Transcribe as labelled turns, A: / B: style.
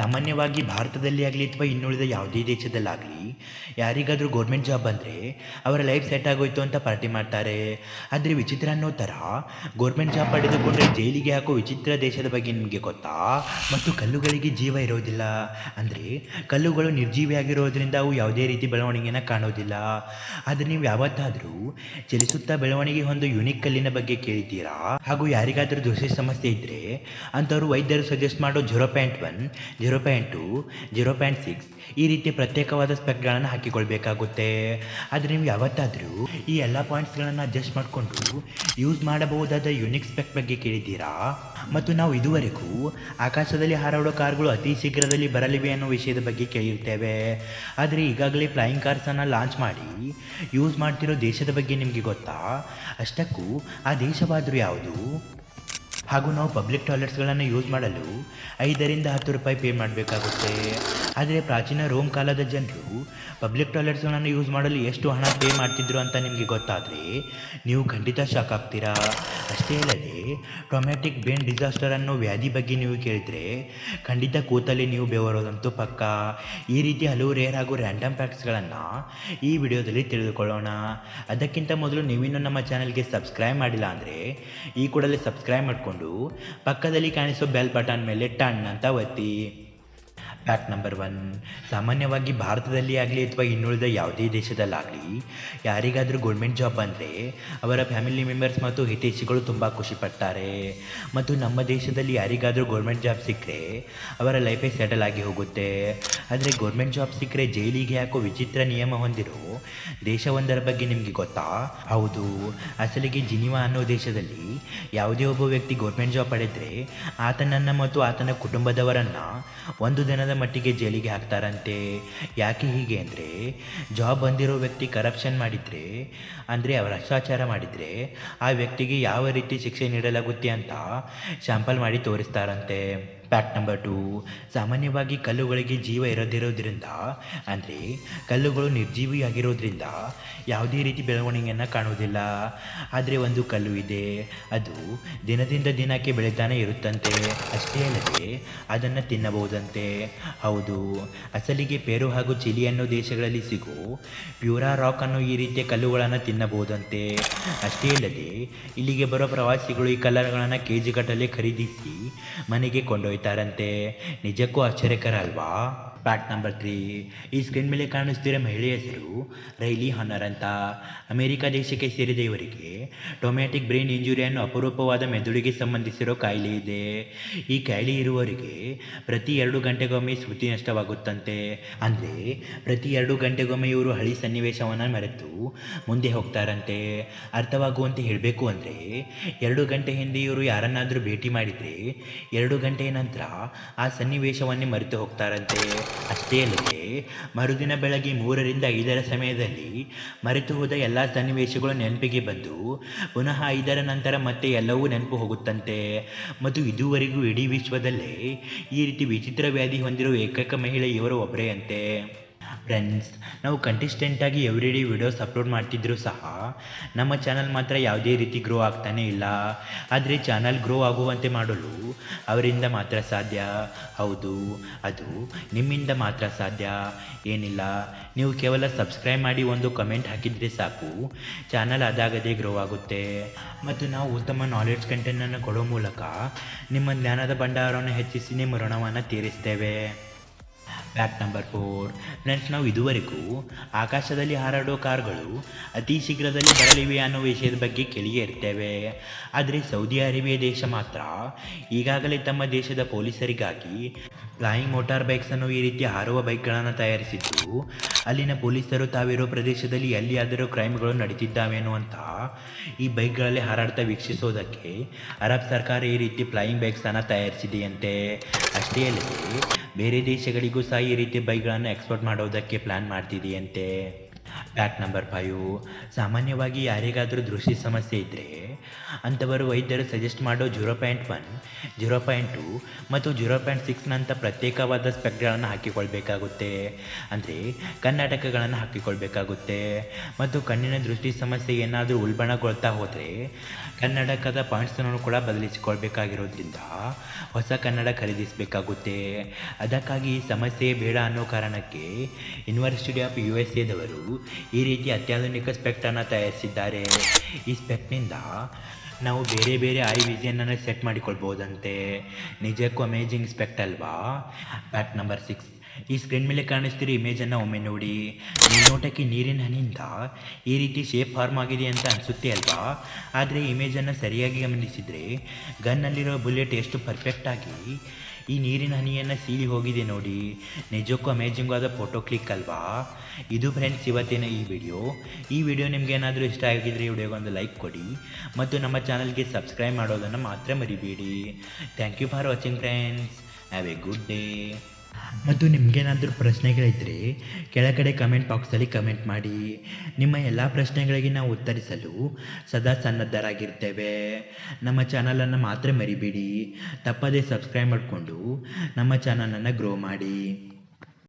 A: ಸಾಮಾನ್ಯವಾಗಿ ಭಾರತದಲ್ಲಿ ಆಗಲಿ ಅಥವಾ ಇನ್ನುಳಿದ ಯಾವುದೇ ದೇಶದಲ್ಲಾಗಲಿ ಯಾರಿಗಾದರೂ ಗೌರ್ಮೆಂಟ್ ಜಾಬ್ ಬಂದರೆ ಅವರ ಲೈಫ್ ಸೆಟ್ ಆಗೋಯ್ತು ಅಂತ ಪಾರ್ಟಿ ಮಾಡ್ತಾರೆ. ಆದರೆ ವಿಚಿತ್ರ ಅನ್ನೋ ಥರ ಗೌರ್ಮೆಂಟ್ ಜಾಬ್ ಪಡೆದುಕೊಂಡ್ರೆ ಜೈಲಿಗೆ ಹಾಕೋ ವಿಚಿತ್ರ ದೇಶದ ಬಗ್ಗೆ ನಿಮಗೆ ಗೊತ್ತಾ? ಮತ್ತು ಕಲ್ಲುಗಳಿಗೆ ಜೀವ ಇರೋದಿಲ್ಲ. ಅಂದರೆ ಕಲ್ಲುಗಳು ನಿರ್ಜೀವಿಯಾಗಿರೋದ್ರಿಂದ ಅವು ಯಾವುದೇ ರೀತಿ ಬೆಳವಣಿಗೆನ ಕಾಣೋದಿಲ್ಲ. ಆದರೆ ನೀವು ಯಾವತ್ತಾದರೂ ಚಲಿಸುತ್ತಾ ಬೆಳವಣಿಗೆ ಒಂದು ಯುನಿಕ್ ಕಲ್ಲಿನ ಬಗ್ಗೆ ಕೇಳಿದ್ದೀರಾ? ಹಾಗೂ ಯಾರಿಗಾದರೂ ದೋಸೆ ಸಮಸ್ಯೆ ಇದ್ದರೆ ಅಂಥವ್ರು ವೈದ್ಯರು ಸಜೆಸ್ಟ್ ಮಾಡೋ zero point one zero point two, zero point six ಈ ರೀತಿ ಪ್ರತ್ಯೇಕವಾದ ಸ್ಪೆಕ್ಗಳನ್ನು ಹಾಕಿಕೊಳ್ಬೇಕಾಗುತ್ತೆ. ಆದರೆ ನೀವು ಯಾವತ್ತಾದರೂ ಈ ಎಲ್ಲ ಪಾಯಿಂಟ್ಸ್ಗಳನ್ನು ಅಡ್ಜಸ್ಟ್ ಮಾಡಿಕೊಂಡು ಯೂಸ್ ಮಾಡಬಹುದಾದ ಯುನಿಕ್ ಸ್ಪೆಕ್ ಬಗ್ಗೆ ಕೇಳಿದ್ದೀರಾ? ಮತ್ತು ನಾವು ಇದುವರೆಗೂ ಆಕಾಶದಲ್ಲಿ ಹಾರಾಡೋ ಕಾರ್ಗಳು ಅತಿ ಶೀಘ್ರದಲ್ಲಿ ಬರಲಿವೆ ಅನ್ನೋ ವಿಷಯದ ಬಗ್ಗೆ ಕೇಳಿರ್ತೇವೆ. ಆದರೆ ಈಗಾಗಲೇ ಫ್ಲೈಯಿಂಗ್ ಕಾರ್ಸನ್ನು ಲಾಂಚ್ ಮಾಡಿ ಯೂಸ್ ಮಾಡ್ತಿರೋ ದೇಶದ ಬಗ್ಗೆ ನಿಮಗೆ ಗೊತ್ತಾ? ಅಷ್ಟಕ್ಕೂ ಆ ದೇಶವಾದರೂ ಯಾವುದು? ಹಾಗೂ ನಾವು ಪಬ್ಲಿಕ್ ಟಾಯ್ಲೆಟ್ಸ್ಗಳನ್ನು ಯೂಸ್ ಮಾಡಲು ಐದರಿಂದ ಹತ್ತು ರೂಪಾಯಿ ಪೇ ಮಾಡಬೇಕಾಗುತ್ತೆ. ಆದರೆ ಪ್ರಾಚೀನ ರೋಮ್ ಕಾಲದ ಜನರು ಪಬ್ಲಿಕ್ ಟಾಯ್ಲೆಟ್ಸ್ಗಳನ್ನು ಯೂಸ್ ಮಾಡಲು ಎಷ್ಟು ಹಣ ಪೇ ಮಾಡ್ತಿದ್ರು ಅಂತ ನಿಮಗೆ ಗೊತ್ತಾದರೆ ನೀವು ಖಂಡಿತ ಶಾಕ್ ಆಗ್ತೀರಾ. ಅಷ್ಟೇ ಅಲ್ಲದೆ ಟೊಮ್ಯಾಟಿಕ್ ಬೇನ್ ಡಿಸಾಸ್ಟರ್ ಅನ್ನೋ ವ್ಯಾಧಿ ಬಗ್ಗೆ ನೀವು ಕೇಳಿದರೆ ಖಂಡಿತ ಕೂತಲ್ಲಿ ನೀವು ಬೆವರೋದಂತೂ ಪಕ್ಕ. ಈ ರೀತಿ ಹಲವು ರೇರ್ ಹಾಗೂ ರ್ಯಾಂಡಮ್ ಫ್ಯಾಕ್ಟ್ಸ್ಗಳನ್ನು ಈ ವಿಡಿಯೋದಲ್ಲಿ ತಿಳಿದುಕೊಳ್ಳೋಣ. ಅದಕ್ಕಿಂತ ಮೊದಲು ನೀವಿನ್ನೂ ನಮ್ಮ ಚಾನಲ್ಗೆ ಸಬ್ಸ್ಕ್ರೈಬ್ ಮಾಡಿಲ್ಲ ಅಂದರೆ ಈ ಕೂಡಲೇ ಸಬ್ಸ್ಕ್ರೈಬ್ ಮಾಡಿಕೊಂಡು ಪಕ್ಕದಲ್ಲಿ ಕಾಣಿಸೋ ಬೆಲ್ ಬಟನ್ ಮೇಲೆ ಟನ್ ಅಂತ ಒತ್ತಿ. ಫ್ಯಾಕ್ಟ್ ನಂಬರ್ ಒನ್ ಸಾಮಾನ್ಯವಾಗಿ ಭಾರತದಲ್ಲಿ ಆಗಲಿ ಅಥವಾ ಇನ್ನುಳಿದ ಯಾವುದೇ ದೇಶದಲ್ಲಾಗಲಿ, ಯಾರಿಗಾದರೂ ಗೌರ್ಮೆಂಟ್ ಜಾಬ್ ಬಂದರೆ ಅವರ ಫ್ಯಾಮಿಲಿ ಮೆಂಬರ್ಸ್ ಮತ್ತು ಹಿತೈಷಿಗಳು ತುಂಬ ಖುಷಿಪಡ್ತಾರೆ. ಮತ್ತು ನಮ್ಮ ದೇಶದಲ್ಲಿ ಯಾರಿಗಾದರೂ ಗೌರ್ಮೆಂಟ್ ಜಾಬ್ ಸಿಕ್ಕರೆ ಅವರ ಲೈಫೇ ಸೆಟಲ್ ಆಗಿ ಹೋಗುತ್ತೆ. ಆದರೆ ಗೌರ್ಮೆಂಟ್ ಜಾಬ್ ಸಿಕ್ಕರೆ ಜೈಲಿಗೆ ಹಾಕೋ ವಿಚಿತ್ರ ನಿಯಮ ಹೊಂದಿರೋ ದೇಶವೊಂದರ ಬಗ್ಗೆ ನಿಮಗೆ ಗೊತ್ತಾ? ಹೌದು. ಅಸಲಿಗೆ ಜಿನಿವಾ ಅನ್ನೋ ದೇಶದಲ್ಲಿ ಯಾವುದೇ ಒಬ್ಬ ವ್ಯಕ್ತಿ ಗೌರ್ಮೆಂಟ್ ಜಾಬ್ ಪಡೆದರೆ ಆತನನ್ನು ಮತ್ತು ಆತನ ಕುಟುಂಬದವರನ್ನು ಒಂದು ದಿನದ ಮಟ್ಟಿಗೆ ಜೈಲಿಗೆ ಹಾಕ್ತಾರಂತೆ. ಯಾಕೆ ಹೀಗೆ ಅಂದರೆ ಜಾಬ್ ಬಂದಿರೋ ವ್ಯಕ್ತಿ ಕರಪ್ಷನ್ ಮಾಡಿದರೆ, ಅಂದರೆ ಭ್ರಷ್ಟಾಚಾರ ಮಾಡಿದರೆ, ಆ ವ್ಯಕ್ತಿಗೆ ಯಾವ ರೀತಿ ಶಿಕ್ಷೆ ನೀಡಲಾಗುತ್ತೆ ಅಂತ ಶಾಂಪಲ್ ಮಾಡಿ ತೋರಿಸ್ತಾರಂತೆ. ಫ್ಯಾಕ್ಟ್ ನಂಬರ್ ಟು ಸಾಮಾನ್ಯವಾಗಿ ಕಲ್ಲುಗಳಿಗೆ ಜೀವ ಇರದಿರೋದ್ರಿಂದ, ಅಂದರೆ ಕಲ್ಲುಗಳು ನಿರ್ಜೀವಿಯಾಗಿರೋದ್ರಿಂದ ಯಾವುದೇ ರೀತಿ ಬೆಳವಣಿಗೆಯನ್ನು ಕಾಣುವುದಿಲ್ಲ. ಆದರೆ ಒಂದು ಕಲ್ಲು ಇದೆ, ಅದು ದಿನದಿಂದ ದಿನಕ್ಕೆ ಬೆಳೀತಾನೆ ಇರುತ್ತಂತೆ. ಅಷ್ಟೇ ಅಲ್ಲದೆ ಅದನ್ನು ತಿನ್ನಬಹುದಂತೆ. ಹೌದು, ಅಸಲಿಗೆ ಪೆರು ಹಾಗೂ ಚಿಲಿ ಅನ್ನೋ ದೇಶಗಳಲ್ಲಿ ಸಿಗೋ ಪ್ಯೂರಾ ರಾಕ್ ಅನ್ನೋ ಈ ರೀತಿಯ ಕಲ್ಲುಗಳನ್ನು ತಿನ್ನಬಹುದಂತೆ. ಅಷ್ಟೇ ಅಲ್ಲದೆ ಇಲ್ಲಿಗೆ ಬರೋ ಪ್ರವಾಸಿಗಳು ಈ ಕಲ್ಲರ್ಗಳನ್ನು ಕೆ ಜಿ ಗಟ್ಟಲೆ ಖರೀದಿಸಿ ಮನೆಗೆ ಕೊಂಡೊಯ್ತಾರಂತೆ ನಿಜಕ್ಕೂ ಆಶ್ಚರ್ಯಕರ ಅಲ್ವಾ ಫ್ಯಾಕ್ಟ್ ನಂಬರ್ ತ್ರೀ ಈ ಸ್ಕ್ರೀನ್ ಮೇಲೆ ಕಾಣಿಸ್ತಿರೋ ಮಹಿಳೆಯ ಹೆಸರು ರೈಲಿ ಹನ್ನರ್ ಅಂತ. ಅಮೆರಿಕ ದೇಶಕ್ಕೆ ಸೇರಿದ ಇವರಿಗೆ ಟೊಮ್ಯಾಟಿಕ್ ಬ್ರೈನ್ ಇಂಜುರಿ ಅನ್ನೋ ಅಪರೂಪವಾದ ಮೆದುಳಿಗೆ ಸಂಬಂಧಿಸಿರೋ ಕಾಯಿಲೆ ಇದೆ. ಈ ಕಾಯಿಲೆ ಇರುವವರಿಗೆ ಪ್ರತಿ ಎರಡು ಗಂಟೆಗೊಮ್ಮೆ ಸ್ಮೃತಿ ನಷ್ಟವಾಗುತ್ತಂತೆ. ಅಂದರೆ ಪ್ರತಿ ಎರಡು ಗಂಟೆಗೊಮ್ಮೆ ಇವರು ಹಳಿ ಸನ್ನಿವೇಶವನ್ನು ಮರೆತು ಮುಂದೆ ಹೋಗ್ತಾರಂತೆ. ಅರ್ಥವಾಗುವಂತೆ ಹೇಳಬೇಕು ಅಂದರೆ ಎರಡು ಗಂಟೆ ಹಿಂದೆ ಇವರು ಯಾರನ್ನಾದರೂ ಭೇಟಿ ಮಾಡಿದರೆ ಎರಡು ಗಂಟೆಯ ನಂತರ ಆ ಸನ್ನಿವೇಶವನ್ನೇ ಮರೆತು ಹೋಗ್ತಾರಂತೆ ಅಷ್ಟೇ ಅಲ್ಲದೆ, ಮರುದಿನ ಬೆಳಗ್ಗೆ ಮೂರರಿಂದ ಐದರ ಸಮಯದಲ್ಲಿ ಮರೆತು ಹೋದ ಎಲ್ಲ ಸನ್ನಿವೇಶಗಳು ನೆನಪಿಗೆ ಬಂದು ಪುನಃ ಐದರ ನಂತರ ಮತ್ತೆ ಎಲ್ಲವೂ ನೆನಪು ಹೋಗುತ್ತಂತೆ. ಮತ್ತು ಇದುವರೆಗೂ ಇಡೀ ವಿಶ್ವದಲ್ಲೇ ಈ ರೀತಿ ವಿಚಿತ್ರ ವ್ಯಾಧಿ ಹೊಂದಿರುವ ಏಕೈಕ ಮಹಿಳೆ ಇವರು ಒಬ್ಬರೇ ಅಂತೆ. ಫ್ರೆಂಡ್ಸ್ ನಾವು ಕಂಟಿಸ್ಟೆಂಟಾಗಿ ಎವ್ರಿ ಡೇ ವಿಡಿಯೋಸ್ ಅಪ್ಲೋಡ್ ಮಾಡ್ತಿದ್ರು ಸಹ, ನಮ್ಮ ಚಾನಲ್ ಮಾತ್ರ ಯಾವುದೇ ರೀತಿ ಗ್ರೋ ಆಗ್ತಾನೇ ಇಲ್ಲ. ಆದರೆ ಚಾನಲ್ ಗ್ರೋ ಆಗುವಂತೆ ಮಾಡಲು ಅವರಿಂದ ಮಾತ್ರ ಸಾಧ್ಯ. ಹೌದು, ಅದು ನಿಮ್ಮಿಂದ ಮಾತ್ರ ಸಾಧ್ಯ. ಏನಿಲ್ಲ, ನೀವು ಕೇವಲ ಸಬ್ಸ್ಕ್ರೈಬ್ ಮಾಡಿ ಒಂದು ಕಮೆಂಟ್ ಹಾಕಿದರೆ ಸಾಕು. ಚಾನಲ್ ಅದಾಗದೇ ಗ್ರೋ ಆಗುತ್ತೆ. ಮತ್ತು ನಾವು ಉತ್ತಮ ನಾಲೆಡ್ಜ್ ಕಂಟೆಂಟನ್ನು ಕೊಡೋ ಮೂಲಕ ನಿಮ್ಮ ಜ್ಞಾನದ ಭಂಡಾರವನ್ನು ಹೆಚ್ಚಿಸಿ ನಿಮ್ಮ ಋಣವನ್ನು ತೀರಿಸ್ತೇವೆ. Fact number four. ಫ್ರೆಂಡ್ಸ್, ನಾವು ಇದುವರೆಗೂ ಆಕಾಶದಲ್ಲಿ ಹಾರಾಡೋ ಕಾರ್ಗಳು ಅತಿ ಶೀಘ್ರದಲ್ಲಿ ಬರಲಿವೆ ಅನ್ನೋ ವಿಷಯದ ಬಗ್ಗೆ ಕೇಳಿಯೇ ಇರ್ತೇವೆ. ಆದರೆ ಸೌದಿ ಅರೇಬಿಯಾ ದೇಶ ಮಾತ್ರ ಈಗಾಗಲೇ ತಮ್ಮ ದೇಶದ ಪೊಲೀಸರಿಗಾಗಿ ಫ್ಲೈಯಿಂಗ್ ಮೋಟಾರ್ ಬೈಕ್ಸ್ ಅನ್ನೋ ಈ ರೀತಿ ಹಾರುವ ಬೈಕ್ಗಳನ್ನು ತಯಾರಿಸಿದ್ದು, ಅಲ್ಲಿನ ಪೊಲೀಸರು ತಾವಿರೋ ಪ್ರದೇಶದಲ್ಲಿ ಎಲ್ಲಿಯಾದರೂ ಕ್ರೈಮ್ಗಳು ನಡೀತಿದ್ದಾವೇನೋ ಅಂತ ಈ ಬೈಕ್ಗಳಲ್ಲಿ ಹಾರಾಡ್ತಾ ವೀಕ್ಷಿಸೋದಕ್ಕೆ ಅರಬ್ ಸರ್ಕಾರ ಈ ರೀತಿ ಫ್ಲೈಯಿಂಗ್ ಬೈಕ್ಸನ್ನು ತಯಾರಿಸಿದೆಯಂತೆ. ಅಷ್ಟೇ ಅಲ್ಲದೆ ಬೇರೆ ದೇಶಗಳಿಗೂ ಸಹ ಈ ರೀತಿ ಬೈಕ್ಗಳನ್ನು ಎಕ್ಸ್ಪೋರ್ಟ್ ಮಾಡೋದಕ್ಕೆ ಪ್ಲ್ಯಾನ್ ಮಾಡ್ತಿದೆಯಂತೆ. ಫ್ಯಾಕ್ಟ್ ನಂಬರ್ ಫೈವ್ ಸಾಮಾನ್ಯವಾಗಿ ಯಾರಿಗಾದರೂ ದೃಷ್ಟಿ ಸಮಸ್ಯೆ ಇದ್ದರೆ ಅಂಥವರು ವೈದ್ಯರು ಸಜೆಸ್ಟ್ ಮಾಡೋ zero point one zero point two ಮತ್ತು ಜೀರೋ ಪಾಯಿಂಟ್ ಸಿಕ್ಸ್ನಂಥ ಪ್ರತ್ಯೇಕವಾದ ಸ್ಪೆಕ್ಟ್ಗಳನ್ನು ಹಾಕಿಕೊಳ್ಬೇಕಾಗುತ್ತೆ. ಅಂದರೆ ಕನ್ನಡಕಗಳನ್ನು ಹಾಕಿಕೊಳ್ಬೇಕಾಗುತ್ತೆ. ಮತ್ತು ಕಣ್ಣಿನ ದೃಷ್ಟಿ ಸಮಸ್ಯೆ ಏನಾದರೂ ಉಲ್ಬಣಗೊಳ್ತಾ ಹೋದರೆ ಕನ್ನಡಕದ ಪಾಯಿಂಟ್ಸನ್ನು ಕೂಡ ಬದಲಿಸಿಕೊಳ್ಬೇಕಾಗಿರೋದ್ರಿಂದ ಹೊಸ ಕನ್ನಡ ಖರೀದಿಸಬೇಕಾಗುತ್ತೆ. ಅದಕ್ಕಾಗಿ ಸಮಸ್ಯೆ ಬೇಡ ಅನ್ನೋ ಕಾರಣಕ್ಕೆ ಯೂನಿವರ್ಸಿಟಿ ಆಫ್ ಯು ಎಸ್ ಎದವರು ಈ ರೀತಿ ಅತ್ಯಾಧುನಿಕ ಸ್ಪೆಕ್ಟನ್ನು ತಯಾರಿಸಿದ್ದಾರೆ. ಈ ಸ್ಪೆಕ್ಟ್ನಿಂದ ನಾವು ಬೇರೆ ಬೇರೆ ಐ ವಿಷನನ್ನು ಸೆಟ್ ಮಾಡಿಕೊಳ್ಬೋದಂತೆ. ನಿಜಕ್ಕೂ ಅಮೇಜಿಂಗ್ ಸ್ಪೆಕ್ಟ್ ಅಲ್ವಾ? ಪ್ಯಾಕ್ ನಂಬರ್ ಸಿಕ್ಸ್ ಈ ಸ್ಕ್ರೀನ್ ಮೇಲೆ ಕಾಣಿಸ್ತಿರೋ ಇಮೇಜನ್ನು ಒಮ್ಮೆ ನೋಡಿ. ನೋಟಕ್ಕೆ ನೀರಿನ ಹನಿಯಿಂದ ಈ ರೀತಿ ಶೇಪ್ ಫಾರ್ಮ್ ಆಗಿದೆ ಅಂತ ಅನಿಸುತ್ತೆ ಅಲ್ವಾ? ಆದರೆ ಇಮೇಜನ್ನು ಸರಿಯಾಗಿ ಗಮನಿಸಿದರೆ ಗನ್ನಲ್ಲಿರೋ ಬುಲೆಟ್ ಎಷ್ಟು ಪರ್ಫೆಕ್ಟಾಗಿ ಈ ನೀರಿನ ಹನಿಯನ್ನು ಸೀಳಿ ಹೋಗಿದೆ ನೋಡಿ. ನಿಜಕ್ಕೂ ಅಮೇಜಿಂಗ್ ಆದ ಫೋಟೋ ಕ್ಲಿಕ್ ಅಲ್ವಾ? ಇದು ಫ್ರೆಂಡ್ಸ್ ಇವತ್ತಿನ ಈ ವಿಡಿಯೋ ಈ ವಿಡಿಯೋ ನಿಮ್ಗೆ ಏನಾದರೂ ಇಷ್ಟ ಆಗಿದ್ರೆ ಈ ವಿಡಿಯೋಗೆ ಒಂದು ಲೈಕ್ ಕೊಡಿ. ಮತ್ತು ನಮ್ಮ ಚಾನಲ್ಗೆ ಸಬ್ಸ್ಕ್ರೈಬ್ ಮಾಡೋದನ್ನು ಮಾತ್ರ ಮರಿಬೇಡಿ. Thank you for watching friends have a good day ಮತ್ತು ನಿಮಗೇನಾದರೂ ಪ್ರಶ್ನೆಗಳಿದ್ದರೆ ಕೆಳಗಡೆ ಕಮೆಂಟ್ ಬಾಕ್ಸಲ್ಲಿ ಕಮೆಂಟ್ ಮಾಡಿ. ನಿಮ್ಮ ಎಲ್ಲ ಪ್ರಶ್ನೆಗಳಿಗೆ ನಾವು ಉತ್ತರಿಸಲು ಸದಾ ಸನ್ನದ್ಧರಾಗಿರ್ತೇವೆ. ನಮ್ಮ ಚಾನಲನ್ನು ಮಾತ್ರ ಮರಿಬೇಡಿ. ತಪ್ಪದೇ ಸಬ್ಸ್ಕ್ರೈಬ್ ಮಾಡಿಕೊಂಡು ನಮ್ಮ ಚಾನಲನ್ನು ಗ್ರೋ ಮಾಡಿ.